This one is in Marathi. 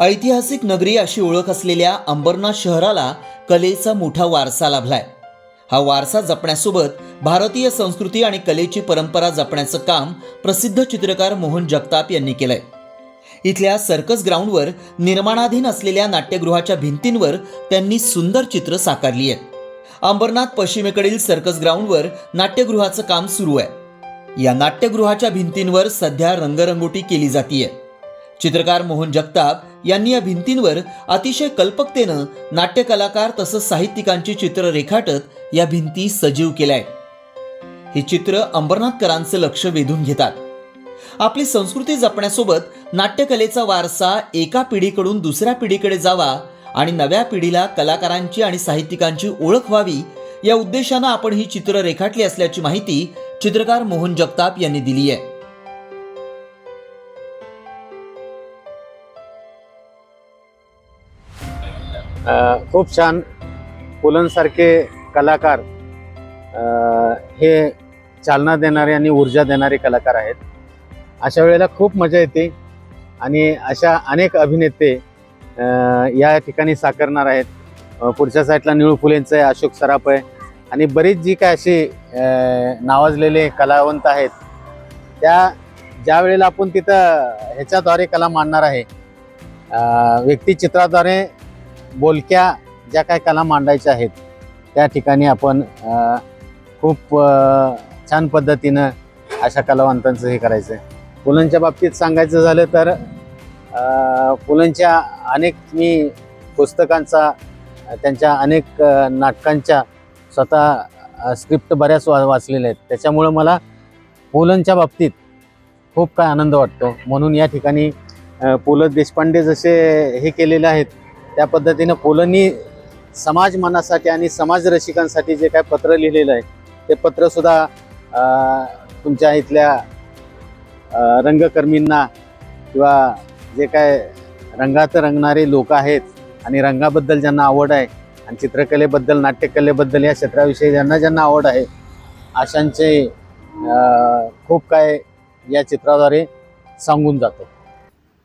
ऐतिहासिक नगरी अशी ओळख असलेल्या अंबरनाथ शहराला कलेचा मोठा वारसा लाभलाय. हा वारसा जपण्यासोबत भारतीय संस्कृती आणि कलेची परंपरा जपण्याचं काम प्रसिद्ध चित्रकार मोहन जगताप यांनी केलंय. इथल्या सर्कस ग्राउंडवर निर्माणाधीन असलेल्या नाट्यगृहाच्या भिंतींवर त्यांनी सुंदर चित्र साकारली आहेत. अंबरनाथ पश्चिमेकडील सर्कस ग्राउंडवर नाट्यगृहाचं काम सुरू आहे. या नाट्यगृहाच्या भिंतींवर सध्या रंगरंगोटी केली जातीय. चित्रकार मोहन जगताप यांनी या भिंतींवर अतिशय कल्पकतेनं नाट्यकलाकार तसंच साहित्यिकांची चित्र रेखाटत या भिंती सजीव केल्या आहेत ही चित्र अंबरनाथकरांचं लक्ष वेधून घेतात. आपली संस्कृती जपण्यासोबत नाट्यकलेचा वारसा एका पिढीकडून दुसऱ्या पिढीकडे जावा आणि नव्या पिढीला कलाकारांची आणि साहित्यिकांची ओळख व्हावी या उद्देशानं आपण ही चित्र रेखाटली असल्याची माहिती चित्रकार मोहन जगताप यांनी दिली आहे खूप छान पुलंसारखे कलाकार हे चालना देणारे आणि ऊर्जा देणारे कलाकार आहेत. अशा वेळेला खूप मजा येते आणि अशा अनेक अभिनेते या ठिकाणी साकारणार आहेत. पुढच्या साईडला निळू फुलेंचं आहे अशोक सराफ आहे आणि बरीच जी काय अशी नावाजलेले कलावंत आहेत. त्या ज्या वेळेला आपण तिथं ह्याच्याद्वारे कला मांडणार आहे व्यक्तिचित्राद्वारे बोलक्या ज्या काय कला मांडायच्या आहेत त्या ठिकाणी आपण खूप छान पद्धतीनं अशा कलावंतांचं हे करायचं आहे पुलंच्या बाबतीत सांगायचं झालं तर पुलंच्या अनेक मी पुस्तकांचा त्यांच्या अनेक नाटकांच्या स्वतः स्क्रिप्ट बऱ्याच वा वाचलेल्या आहेत. त्याच्यामुळं मला पुलंच्या बाबतीत खूप काय आनंद वाटतो. म्हणून या ठिकाणी पु ल देशपांडे जसे हे केलेले आहेत त्या पद्धतीनं पोलंनी समाज मनासाठी आणि समाज रसिकांसाठी जे काय पत्र लिहिलेलं आहे ते पत्रसुद्धा तुमच्या इथल्या रंगकर्मींना किंवा जे काय रंगात रंगणारे लोक आहेत आणि रंगाबद्दल ज्यांना आवड आहे आणि चित्रकलेबद्दल नाट्यकलेबद्दल या क्षेत्राविषयी ज्यांना ज्यांना आवड आहे अशांचे खूप काय या चित्राद्वारे सांगून जातो.